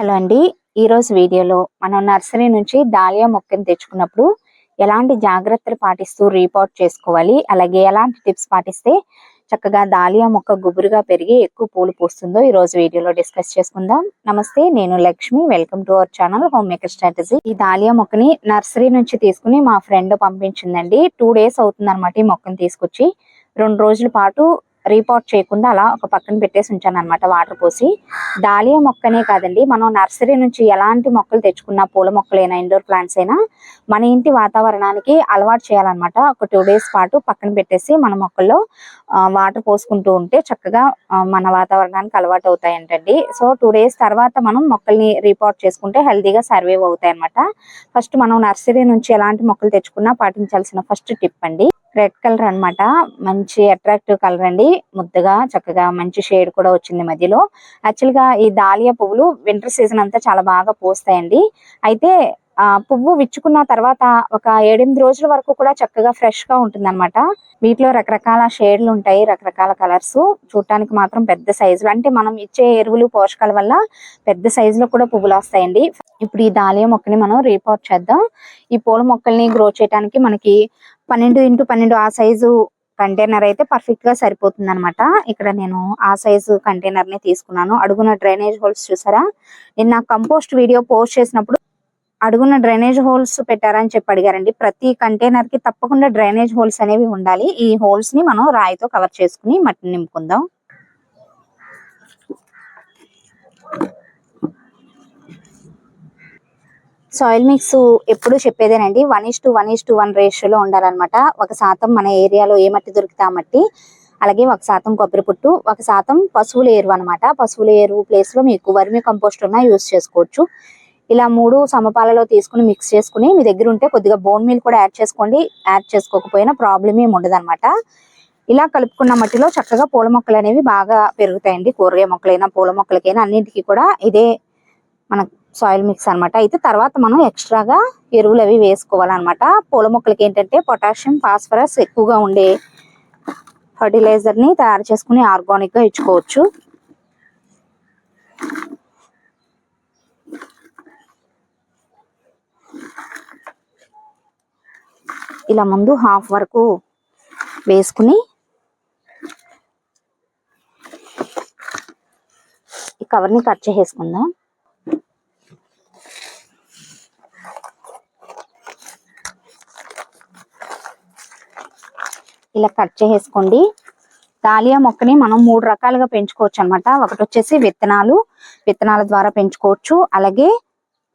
Hello అండి. ఈ రోజు వీడియోలో మనం నర్సరీ నుంచి దాలియా మొక్కని తెచ్చుకున్నప్పుడు ఎలాంటి జాగ్రత్తలు పాటిస్తూ రీపోర్ట్ చేసుకోవాలి? అలాగే ఎలాంటి టిప్స్ పాటిస్తే చక్కగా దాలియా మొక్క గుబురుగా పెరిగి ఎక్కువ పూలు పూస్తుందో ఈ రోజు వీడియోలో డిస్కస్ చేసుకుందాం. నమస్తే నేను Lakshmi. Welcome to our channel homemaker strategy ఈ దాలియా మొక్కని నర్సరీ నుంచి తీసుకుని మా ఫ్రెండ్ పంపించిందండి. టూ డేస్ అవుతుంది అనమాట ఈ మొక్కని తీసుకొచ్చి. రెండు రోజుల పాటు రీపాట్ చేయకుండా అలా ఒక పక్కన పెట్టేసి ఉంచాను అనమాట వాటర్ పోసి. డాలియా మొక్కనే కాదండి మనం నర్సరీ నుంచి ఎలాంటి మొక్కలు తెచ్చుకున్నా పూల మొక్కలైనా ఇండోర్ ప్లాంట్స్ అయినా మన ఇంటి వాతావరణానికి అలవాటు చేయాలన్నమాట. ఒక టూ డేస్ పాటు పక్కన పెట్టేసి మన మొక్కల్లో వాటర్ పోసుకుంటూ ఉంటే చక్కగా మన వాతావరణానికి అలవాటు అవుతాయంటండి. సో టూ డేస్ తర్వాత మనం మొక్కల్ని రీపాట్ చేసుకుంటే హెల్దీగా సర్వైవ్ అవుతాయి అనమాట ఫస్ట్ మనం నర్సరీ నుంచి ఎలాంటి మొక్కలు తెచ్చుకున్నా పాటించాల్సిన ఫస్ట్ టిప్ అండి. రెడ్ కలర్ అన్నమాట. మంచి అట్రాక్టివ్ కలర్ అండి. ముద్దగా చక్కగా మంచి షేడ్ కూడా వచ్చింది మధ్యలో. యాక్చువల్గా ఈ దాలియా పువ్వులు వింటర్ సీజన్ అంతా చాలా బాగా పూస్తాయండి. అయితే ఆ పువ్వు విచ్చుకున్న తర్వాత ఒక ఏడెనిమిది రోజుల వరకు కూడా చక్కగా ఫ్రెష్గా ఉంటుంది వీటిలో రకరకాల షేడ్లు ఉంటాయి రకరకాల కలర్స్ చూడటానికి మాత్రం పెద్ద సైజులు అంటే మనం ఇచ్చే ఎరువులు పోషకాల వల్ల పెద్ద సైజులో కూడా పువ్వులు వస్తాయండి. ఇప్పుడు ఈ దాలియా మొక్కని మనం రీపోర్ట్ చేద్దాం. ఈ పూల మొక్కల్ని గ్రో చేయడానికి మనకి పన్నెండు ఇంటూ పన్నెండు ఆ సైజు కంటైనర్ అయితే పర్ఫెక్ట్గా సరిపోతుంది అనమాట ఇక్కడ నేను ఆ సైజు కంటైనర్ని తీసుకున్నాను. అడుగున డ్రైనేజ్ హోల్స్ చూసారా? నిన్న కంపోస్ట్ వీడియో పోస్ట్ చేసినప్పుడు అడుగున డ్రైనేజ్ హోల్స్ పెట్టారని చెప్పి అడిగారండి. ప్రతి కంటైనర్కి తప్పకుండా డ్రైనేజ్ హోల్స్ అనేవి ఉండాలి. ఈ హోల్స్ని మనం రాయితో కవర్ చేసుకుని మట్టిని నింపుకుందాం. సాయిల్ మిక్స్ ఎప్పుడు చెప్పేదేనండి. One is to one is to one రేషియోలో ఉండాలన్నమాట. ఒక శాతం మన ఏరియాలో ఏ మట్టి దొరికితే ఆ మట్టి అలాగే ఒక శాతం కొబ్బరి పుట్టు ఒక శాతం పశువుల ఎరువు అనమాట పశువుల ఎరువు ప్లేస్లో మీకు వర్మి కంపోస్ట్ ఉన్నా యూస్ చేసుకోవచ్చు. ఇలా మూడు సమపాలలో తీసుకుని మిక్స్ చేసుకుని మీ దగ్గర ఉంటే కొద్దిగా బోన్ మీల్ కూడా యాడ్ చేసుకోండి. యాడ్ చేసుకోకపోయినా ప్రాబ్లం ఏమి ఉండదు ఇలా కలుపుకున్న మట్టిలో చక్కగా పూల మొక్కలు అనేవి బాగా పెరుగుతాయండి. కూరగాయ మొక్కలైనా పూల మొక్కలకైనా అన్నింటికి కూడా ఇదే మన సాయిల్ మిక్స్ అన్నమాట. అయితే తర్వాత మనం ఎక్స్ట్రాగా ఎరువులు అవి వేసుకోవాలన్నమాట. పూల మొక్కలకి ఏంటంటే పొటాషియం ఫాస్ఫరస్ ఎక్కువగా ఉండే ఫర్టిలైజర్ని తయారు చేసుకుని ఆర్గానిక్గా ఇచ్చుకోవచ్చు. ఇలా ముందు హాఫ్ వరకు వేసుకుని ఈ కవర్ని కట్ చేసేసుకుందాం. ఇలా కట్ చేసేసుకోండి. దాలియా మొక్కని మనం మూడు రకాలుగా పెంచుకోవచ్చు అన్నమాట ఒకటి వచ్చేసి విత్తనాలు. విత్తనాల ద్వారా పెంచుకోవచ్చు. అలాగే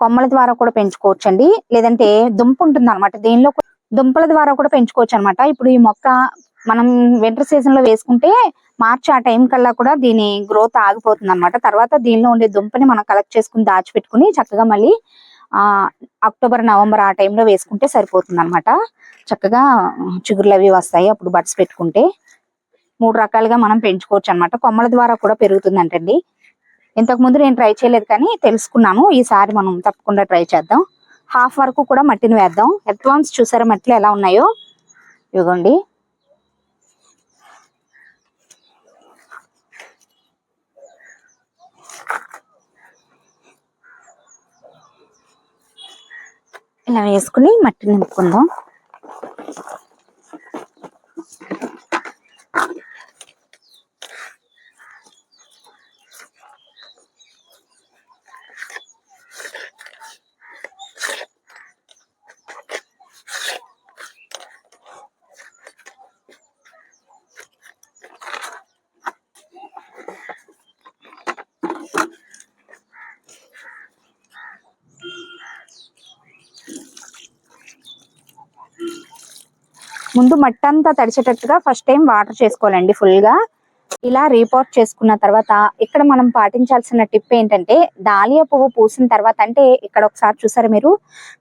కొమ్మల ద్వారా కూడా పెంచుకోవచ్చు అండి లేదంటే దుంప ఉంటుంది అనమాట దీనిలో దుంపల ద్వారా కూడా పెంచుకోవచ్చు అన్నమాట ఇప్పుడు ఈ మొక్క మనం వింటర్ సీజన్లో వేసుకుంటే మార్చి ఆ టైం కల్లా కూడా దీని గ్రోత్ ఆగిపోతుంది అనమాట తర్వాత దీనిలో ఉండే దుంపని మనం కలెక్ట్ చేసుకుని దాచిపెట్టుకుని చక్కగా మళ్ళీ ఆ అక్టోబర్ నవంబర్ ఆ టైంలో వేసుకుంటే సరిపోతుంది అనమాట చక్కగా చిగురులు అవి వస్తాయి అప్పుడు బడ్స్ పెట్టుకుంటే. మూడు రకాలుగా మనం పెంచుకోవచ్చు అన్నమాట కొమ్మల ద్వారా కూడా పెరుగుతుందంటండి. ఇంతకు ముందు నేను ట్రై చేయలేదు కానీ తెలుసుకున్నాను. ఈసారి మనం తప్పకుండా ట్రై చేద్దాం. హాఫ్ వరకు కూడా మట్టిని వేద్దాం. ఎర్త్వామ్స్ చూసారా మట్టిలో ఎలా ఉన్నాయో? ఇవ్వండి ఇలా వేసుకుని మట్టిని నింపుకుందాం. ముందు మట్టి అంతా తడిచేటట్టుగా ఫస్ట్ టైం వాటర్ చేసుకోవాలండి ఫుల్గా. ఇలా రీపోర్ట్ చేసుకున్న తర్వాత ఇక్కడ మనం పాటించాల్సిన టిప్ ఏంటంటే దాలియా పువ్వు పూసిన తర్వాత అంటే ఇక్కడ ఒకసారి చూసారా మీరు?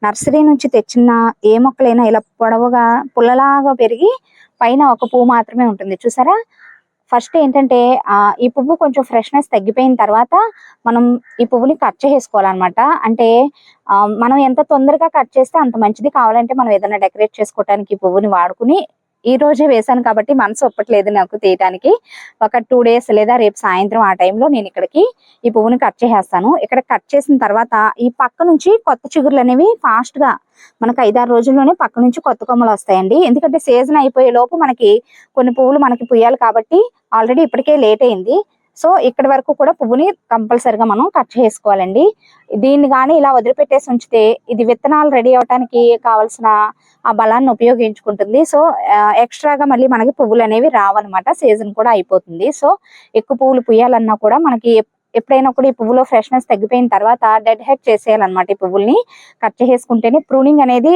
నర్సరీ నుంచి తెచ్చిన ఏ మొక్కలైనా ఇలా పొడవుగా పుల్లలాగా పెరిగి పైన ఒక పువ్వు మాత్రమే ఉంటుంది. చూసారా? ఫస్ట్ ఏంటంటే ఆ ఈ పువ్వు కొంచెం ఫ్రెష్నెస్ తగ్గిపోయిన తర్వాత మనం ఈ పువ్వుని కట్ చేసుకోవాలన్నమాట అంటే మనం ఎంత తొందరగా కట్ చేస్తే అంత మంచిది. కావాలంటే మనం ఏదైనా డెకరేట్ చేసుకోవడానికి ఈ పువ్వుని వాడుకుని ఈ రోజే వేసాను కాబట్టి మనసు ఒప్పట్లేదు నాకు తీయటానికి. ఒక టూ డేస్ లేదా రేపు సాయంత్రం ఆ టైంలో నేను ఇక్కడికి ఈ పువ్వుని కట్ చేసేస్తాను. ఇక్కడ కట్ చేసిన తర్వాత ఈ పక్క నుంచి కొత్త చిగురులు అనేవి ఫాస్ట్గా మనకు ఐదారు రోజుల్లోనే పక్క నుంచి కొత్త కొమ్మలు వస్తాయండి. ఎందుకంటే సీజన్ అయిపోయే లోపు మనకి కొన్ని పువ్వులు మనకి పుయ్యాలి కాబట్టి ఆల్రెడీ ఇప్పటికే లేట్ అయింది. సో ఇక్కడ వరకు కూడా పువ్వుని కంపల్సరిగా మనం కట్ చేసుకోవాలండి. దీన్ని కానీ ఇలా వదిలిపెట్టేసి ఉంచితే ఇది విత్తనాలు రెడీ అవడానికి కావాల్సిన ఆ బలాన్ని ఉపయోగించుకుంటుంది. సో ఎక్స్ట్రాగా మళ్ళీ మనకి పువ్వులు అనేవి రావన్నమాట. సీజన్ కూడా అయిపోతుంది. సో ఎక్కువ పువ్వులు పుయ్యాలన్నా కూడా మనకి ఎప్పుడైనా కూడా ఈ పువ్వులో ఫ్రెష్నెస్ తగ్గిపోయిన తర్వాత డెడ్ హెడ్ చేసేయాలన్నమాట ఈ పువ్వుల్ని. కట్ చేసుకుంటేనే ప్రూనింగ్ అనేది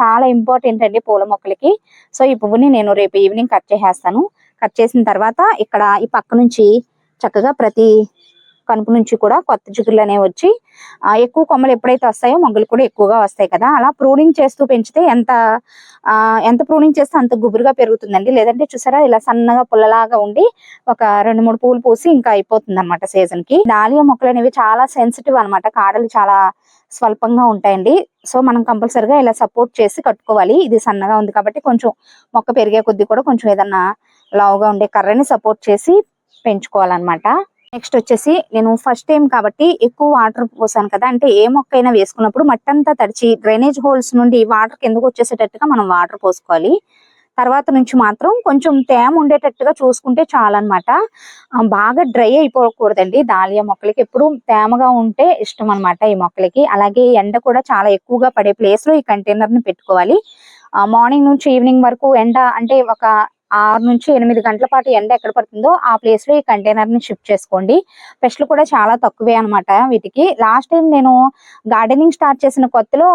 చాలా ఇంపార్టెంట్ అండి పూల మొక్కలకి. సో ఈ పువ్వుని నేను రేపు ఈవినింగ్ కట్ చేసేస్తాను. కట్ చేసిన తర్వాత ఇక్కడ ఈ పక్క నుంచి చక్కగా ప్రతి కనుపు నుంచి కూడా కొత్త చిగుళ్ళు అనేవి వచ్చి ఎక్కువ కొమ్మలు ఎప్పుడైతే వస్తాయో మొగ్గలు కూడా ఎక్కువగా వస్తాయి కదా. అలా ప్రూనింగ్ చేస్తూ పెంచితే ఎంత ఎంత ప్రూనింగ్ చేస్తే అంత గుబురుగా పెరుగుతుందండి. లేదంటే చూసారా ఇలా సన్నగా పుల్లలాగా ఉండి ఒక రెండు మూడు పూలు పూసి ఇంకా అయిపోతుంది అనమాట సీజన్కి. డాలియా మొక్కలు అనేవి చాలా సెన్సిటివ్ అన్నమాట. కాడలు చాలా స్వల్పంగా ఉంటాయండి. సో మనం కంపల్సరిగా ఇలా సపోర్ట్ చేసి కట్టుకోవాలి. ఇది సన్నగా ఉంది కాబట్టి కొంచెం మొక్క పెరిగే కొద్దీ కూడా కొంచెం ఏదన్నా లావుగా ఉండే కర్రని సపోర్ట్ చేసి పెంచుకోవాలన్నమాట. నెక్స్ట్ వచ్చేసి నేను ఫస్ట్ టైం కాబట్టి ఎక్కువ వాటర్ పోసాను కదా అంటే ఏ మొక్క అయినా వేసుకున్నప్పుడు మట్టి అంతా తడిచి డ్రైనేజ్ హోల్స్ నుండి వాటర్ కిందకు వచ్చేసేటట్టుగా మనం వాటర్ పోసుకోవాలి. తర్వాత నుంచి మాత్రం కొంచెం తేమ ఉండేటట్టుగా చూసుకుంటే చాలన్నమాట. బాగా డ్రై అయిపోకూడదండి దాలియా మొక్కలకి. ఎప్పుడు తేమగా ఉంటే ఇష్టం అన్నమాట ఈ మొక్కలకి. అలాగే ఎండ కూడా చాలా ఎక్కువగా పడే ప్లేస్లో ఈ కంటైనర్ని పెట్టుకోవాలి. మార్నింగ్ నుంచి ఈవినింగ్ వరకు ఎండ అంటే ఒక ఆరు నుంచి ఎనిమిది గంటల పాటు ఎండ ఎక్కడ పడుతుందో ఆ ప్లేస్లో ఈ కంటైనర్ని షిఫ్ట్ చేసుకోండి. పెస్ట్లు కూడా చాలా తక్కువే అన్నమాట వీటికి. లాస్ట్ టైం నేను గార్డెనింగ్ స్టార్ట్ చేసిన కొత్తలో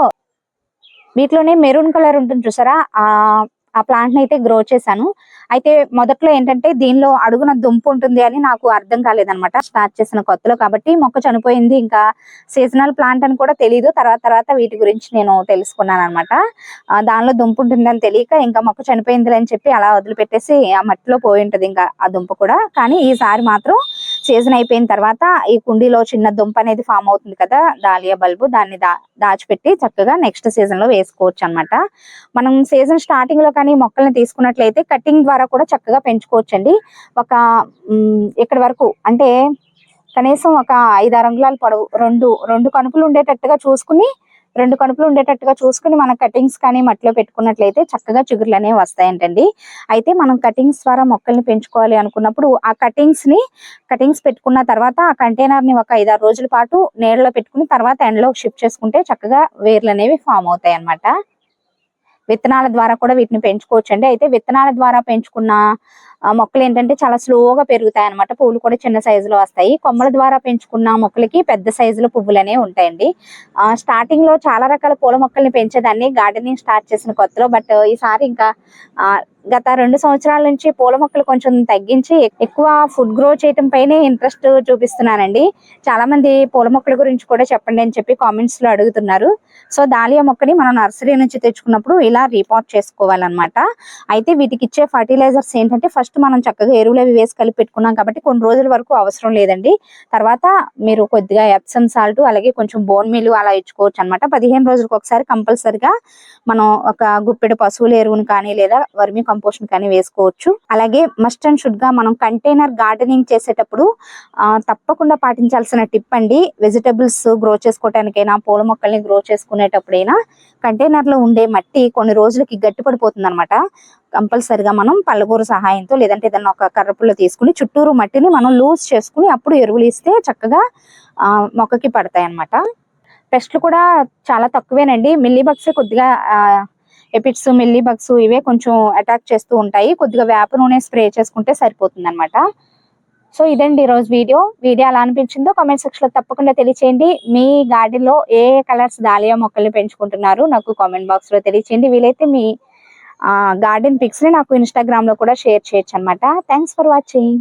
వీటిలోనే మెరూన్ కలర్ ఉంటుంది చూసారా? ఆ ఆ ప్లాంట్ని అయితే గ్రో చేశాను. అయితే మొదట్లో ఏంటంటే దీనిలో అడుగున దుంపు ఉంటుంది అని నాకు అర్థం కాలేదనమాట స్టార్ట్ చేసిన కొత్తలో కాబట్టి మొక్క చనిపోయింది. ఇంకా సీజనల్ ప్లాంట్ అని కూడా తెలియదు తర్వాత తర్వాత వీటి గురించి నేను తెలుసుకున్నాను అనమాట దానిలో దుంపు ఉంటుందని తెలియక ఇంకా మొక్క చనిపోయింది అని చెప్పి అలా వదిలిపెట్టేసి ఆ మట్టిలో పోయి ఉంటది ఇంకా ఆ దుంప కూడా. కానీ ఈసారి మాత్రం సీజన్ అయిపోయిన తర్వాత ఈ కుండీలో చిన్న దుంప అనేది ఫామ్ అవుతుంది కదా దాలియా బల్బు. దాన్ని దా దాచిపెట్టి చక్కగా నెక్స్ట్ సీజన్లో వేసుకోవచ్చు అన్నమాట. మనం సీజన్ స్టార్టింగ్లో కానీ మొక్కల్ని తీసుకున్నట్లయితే కటింగ్ ద్వారా కూడా చక్కగా పెంచుకోవచ్చండి. ఒక ఇక్కడ వరకు అంటే కనీసం ఒక ఐదారు అంగుళాలు పొడవు రెండు రెండు కనుపులు ఉండేటట్టుగా చూసుకుని రెండు కనుపులు ఉండేటట్టుగా చూసుకుని మన కటింగ్స్ కానీ మట్టిలో పెట్టుకున్నట్లయితే చక్కగా చిగురులు అనేవి వస్తాయంటండి. అయితే మనం కటింగ్స్ ద్వారా మొక్కల్ని పెంచుకోవాలి అనుకున్నప్పుడు ఆ కటింగ్స్ని కటింగ్స్ పెట్టుకున్న తర్వాత ఆ కంటైనర్ని ఒక ఐదారు రోజుల పాటు నీళ్ళలో పెట్టుకుని తర్వాత ఎండలో షిఫ్ట్ చేసుకుంటే చక్కగా వేర్లు అనేవి ఫామ్ అవుతాయి అన్నమాట విత్తనాల ద్వారా కూడా వీటిని పెంచుకోవచ్చు అండి అయితే విత్తనాల ద్వారా పెంచుకున్న ఆ, మొక్కలు ఏంటంటే చాలా స్లోగా పెరుగుతాయి అన్నమాట పువ్వులు కూడా చిన్న సైజులో వస్తాయి. కొమ్మల ద్వారా పెంచుకున్న మొక్కలకి పెద్ద సైజులో పువ్వులు అనేవి ఉంటాయండి. ఆ, స్టార్టింగ్లో చాలా రకాల పూల మొక్కల్ని పెంచేదాన్ని. గార్డెనింగ్ స్టార్ట్ చేసిన కొత్తలో. బట్ ఈసారి ఇంకా ఆ, గత రెండు సంవత్సరాల నుంచి పూల మొక్కలు కొంచెం తగ్గించి ఎక్కువ ఫుడ్ గ్రో చేయటం పైనే ఇంట్రెస్ట్ చూపిస్తున్నానండి. చాలా మంది పూల మొక్కల గురించి కూడా చెప్పండి అని చెప్పి కామెంట్స్లో అడుగుతున్నారు. సో దాలియా మొక్కని మనం నర్సరీ నుంచి తెచ్చుకున్నప్పుడు ఇలా రీపాట్ చేసుకోవాలన్నమాట. అయితే వీటికి ఇచ్చే ఫర్టిలైజర్స్ ఏంటంటే ఫస్ట్ మనం చక్కగా ఎరువులు అవి వేసి కలిపి పెట్టుకున్నాం కాబట్టి కొన్ని రోజుల వరకు అవసరం లేదండి. తర్వాత మీరు కొద్దిగా ఎప్సమ్ సాల్ట్ అలాగే కొంచెం బోన్ మీల్ అలా ఇచ్చుకోవచ్చు అనమాట పదిహేను రోజులకు ఒకసారి కంపల్సరిగా మనం ఒక గుప్పెడు పశువుల ఎరువును కానీ లేదా వర్మి కంపోస్ట్ కానీ వేసుకోవచ్చు. అలాగే మస్ట్ అండ్ షుడ్గా మనం కంటైనర్ గార్డెనింగ్ చేసేటప్పుడు తప్పకుండా పాటించాల్సిన టిప్ అండి వెజిటబుల్స్ గ్రో చేసుకోవటానికైనా పూల మొక్కల్ని గ్రో చేసుకునేటప్పుడైనా కంటైనర్లో ఉండే మట్టి కొన్ని రోజులకి గట్టి పడిపోతుంది అనమాట కంపల్సరిగా మనం పళ్ళగూర సహాయంతో లేదంటే ఏదైనా ఒక కర్రపుల్లో తీసుకుని చుట్టూరు మట్టిని మనం లూజ్ చేసుకుని అప్పుడు ఎరువులు ఇస్తే చక్కగా ఆ, మొక్కకి పడతాయి అన్నమాట పెస్ట్లు కూడా చాలా తక్కువేనండి. మిల్లీ బగ్స్ కొద్దిగా ఎపిట్స్ మిల్లీ బగ్స్ ఇవే కొంచెం అటాక్ చేస్తూ ఉంటాయి. కొద్దిగా వేప నూనె స్ప్రే చేసుకుంటే సరిపోతుంది అనమాట సో ఇదండి ఈ రోజు వీడియో. వీడియో ఎలా అనిపించిందో కామెంట్ సెక్షన్లో తప్పకుండా తెలియచేయండి. మీ గార్డెన్లో ఏ కలర్స్ దాలియా మొక్కల్ని పెంచుకుంటున్నారు నాకు కామెంట్ బాక్స్లో తెలియచేయండి. వీలైతే మీ గార్డెన్ పిక్స్ని నాకు ఇన్స్టాగ్రామ్లో కూడా షేర్ చేయొచ్చు అనమాట థ్యాంక్స్ ఫర్ వాచింగ్